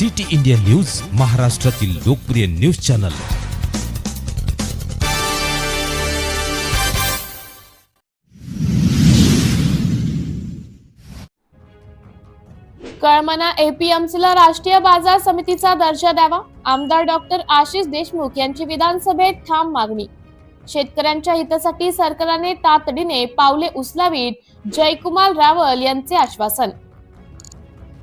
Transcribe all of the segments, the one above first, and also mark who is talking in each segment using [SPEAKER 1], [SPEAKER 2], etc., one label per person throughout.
[SPEAKER 1] City India news महाराष्ट्रातील लोकप्रिय news channel.
[SPEAKER 2] Kalamna एपीएमसीला राष्ट्रीय बाजार समितीचा दर्जा द्यावा. आमदार डॉक्टर आशिष देशमुख यांची विधानसभेत ठाम मागणी. शेतकऱ्यांच्या हितासाठी सरकारने तातडीने पावले उचलावीत. जयकुमार रावल यांचे आश्वासन.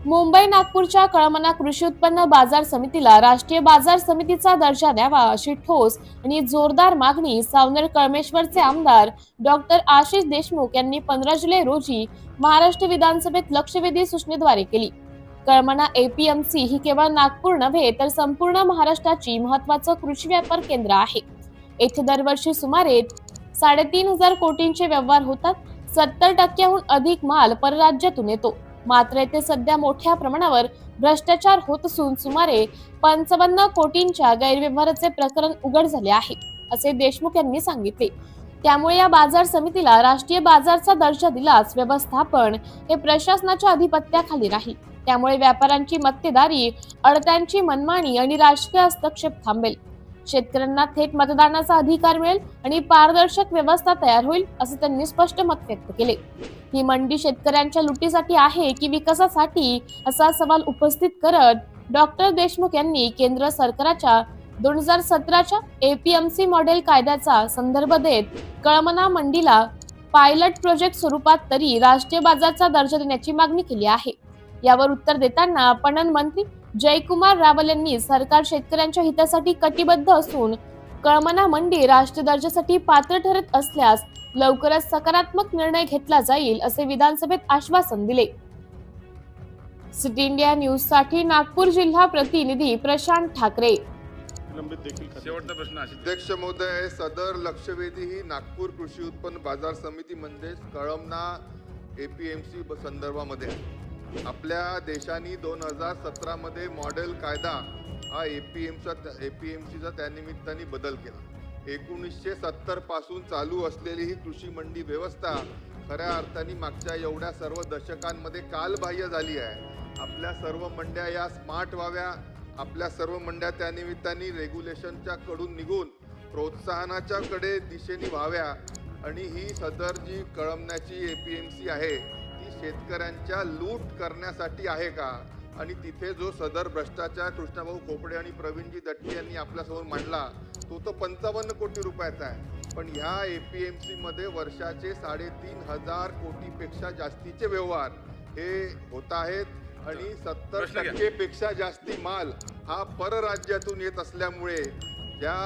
[SPEAKER 2] मुंबई नागपूरच्या कळमना कृषी उत्पन्न बाजार समितीला राष्ट्रीय बाजार समितीचा दर्जा द्यावा अशी ठोस आणि जोरदार मागणी सावनेर कळमेश्वरचे आमदार डॉक्टर आशिष देशमुख यांनी पंधरा जुलै रोजी महाराष्ट्र विधानसभेत लक्षवेधी सूचनेद्वारे केली. कळमना एपीएमसी ही केवळ नागपूर नव्हे तर संपूर्ण महाराष्ट्राची महत्वाचं कृषी व्यापार केंद्र आहे. येथे दरवर्षी सुमारे साडेतीन हजार कोटींचे व्यवहार होतात. सत्तर टक्क्याहून अधिक माल परराज्यातून येतो. मात्र येथे सध्या मोठ्या प्रमाणावर भ्रष्टाचार होत असून सुमारे पंचावन्न कोटींच्या गैरव्यवहाराचे प्रकरण उघड झाले आहे असे देशमुख यांनी सांगितले. त्यामुळे या बाजार समितीला राष्ट्रीय बाजारचा दर्जा दिलाच व्यवस्थापन हे प्रशासनाच्या अधिपत्याखाली राहील. त्यामुळे व्यापाऱ्यांची मक्तेदारी अडत्यांची मनमानी आणि राजकीय हस्तक्षेप थांबेल. शेतकऱ्यांना थेट मतदानाचा अधिकार मिळेल आणि पारदर्शक व्यवस्था तयार होईल असे त्यांनी स्पष्ट मत व्यक्त केले. ही मंडी शेतकऱ्यांच्या लुटीसाठी आहे की विकासासाठी असा सवाल उपस्थित करत डॉक्टर देशमुख यांनी केंद्र सरकारच्या दोन हजार सतराच्या एपीएमसी मॉडेल कायद्याचा संदर्भ देत कळमना मंडीला पायलट प्रोजेक्ट स्वरूपात तरी राष्ट्रीय बाजारचा दर्जा देण्याची मागणी केली आहे. यावर उत्तर देताना पणन मंत्री जयकुमार रावल यांनी सरकार शेतकऱ्यांच्या हितासाठी कटिबद्ध असून कळमना मंडी राष्ट्रीय दर्जासाठी पात्र ठरत असल्यास लवकरच सकारात्मक निर्णय घेतला जाईल असे विधानसभेत आश्वासन दिले. सिटी इंडिया न्यूजसाठी नागपूर जिल्हा प्रतिनिधी प्रशांत ठाकरे.
[SPEAKER 3] अध्यक्ष महोदय सदर लक्षवेधी ही नागपूर कृषी उत्पन्न बाजार समिती म्हणजेच कळमना एपीएमसी संदर्भामध्ये. आपल्या देशाने दोन हजार सतरामध्ये मॉडेल कायदा हा ए पी एमचा ए पी एम सीचा त्यानिमित्ताने बदल केला. एकोणीसशे सत्तरपासून चालू असलेली ही कृषी मंडी व्यवस्था खऱ्या अर्थाने मागच्या एवढ्या सर्व दशकांमध्ये कालबाह्य झाली आहे. आपल्या सर्व मंड्या या स्मार्ट व्हाव्या. आपल्या सर्व मंड्या त्यानिमित्ताने रेग्युलेशनच्या कडून निघून प्रोत्साहनाच्या कडे दिशेने व्हाव्या. आणि ही सदर जी कळमण्याची सी आहे शेतकऱ्यांच्या लूट करण्यासाठी आहे का आणि तिथे जो सदर भ्रष्टाचार कृष्णाभाऊ खोपडे आणि प्रवीणजी दट्टे यांनी आपल्यासमोर मांडला तो तो पंचावन्न कोटी रुपयाचा आहे पण ह्या एपीएमसी मध्ये वर्षाचे साडेतीन हजार कोटीपेक्षा जास्तीचे व्यवहार हे होत आहेत आणि सत्तर. टक्केपेक्षा जास्ती माल हा परराज्यातून येत असल्यामुळे ज्या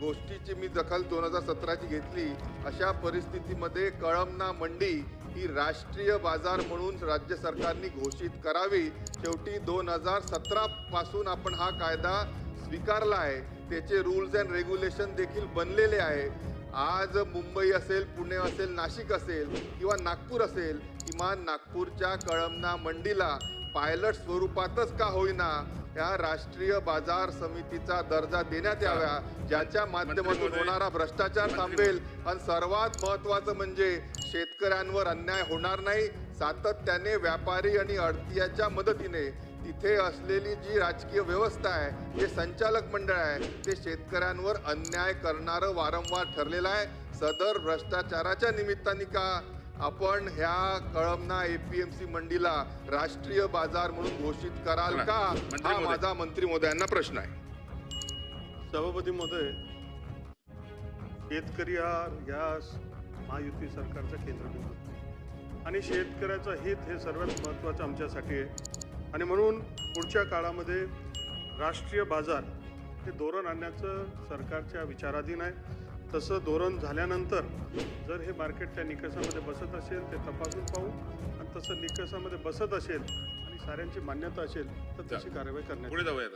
[SPEAKER 3] गोष्टीची मी दखल दोन हजार सतराची घेतली अशा परिस्थितीमध्ये कळमना मंडी ही राष्ट्रीय बाजार म्हणून राज्य सरकारने घोषित करावी. शेवटी दोन हजार सतरा पासून आपण हा कायदा स्वीकारला आहे. त्याचे रूल्स अँड रेग्युलेशन देखील बनलेले आहे. आज मुंबई असेल पुणे असेल नाशिक असेल किंवा नागपूर असेल किमान नागपूरच्या कळमना मंडीला पायलट स्वरूपातच का होईना या राष्ट्रीय बाजार समितीचा दर्जा देण्यात याव्या ज्याच्या माध्यमातून. होणारा भ्रष्टाचार थांबेल. आणि सर्वात महत्वाचं म्हणजे शेतकऱ्यांवर अन्याय होणार नाही. सातत्याने व्यापारी आणि अडतीयाच्या मदतीने तिथे असलेली जी राजकीय व्यवस्था आहे जे संचालक मंडळ आहे ते शेतकऱ्यांवर अन्याय करणारं वारंवार ठरलेलं आहे. सदर भ्रष्टाचाराच्या निमित्ताने का आपण ह्या कळमना एपीएमसी मंडीला राष्ट्रीय बाजार म्हणून घोषित कराल का? हा. माझा मंत्री महोदयांना प्रश्न आहे.
[SPEAKER 4] सभापती महोदय शेतकरी हा या महायुती सरकारचा केंद्रबिंदू आहे. आणि शेतकऱ्याचं हित हे सर्वात महत्त्वाचं आमच्यासाठी आहे. आणि म्हणून पुढच्या काळामध्ये राष्ट्रीय बाजार हे धोरण आणण्याचं सरकारच्या विचाराधीन आहे. तसं धोरण झाल्यानंतर जर हे मार्केट त्या निकषामध्ये बसत असेल ते तपासून पाहू. आणि तसं निकषामध्ये बसत असेल आणि साऱ्यांची मान्यता असेल तर तशी कारवाई करण्यात
[SPEAKER 5] पुढे. जाऊया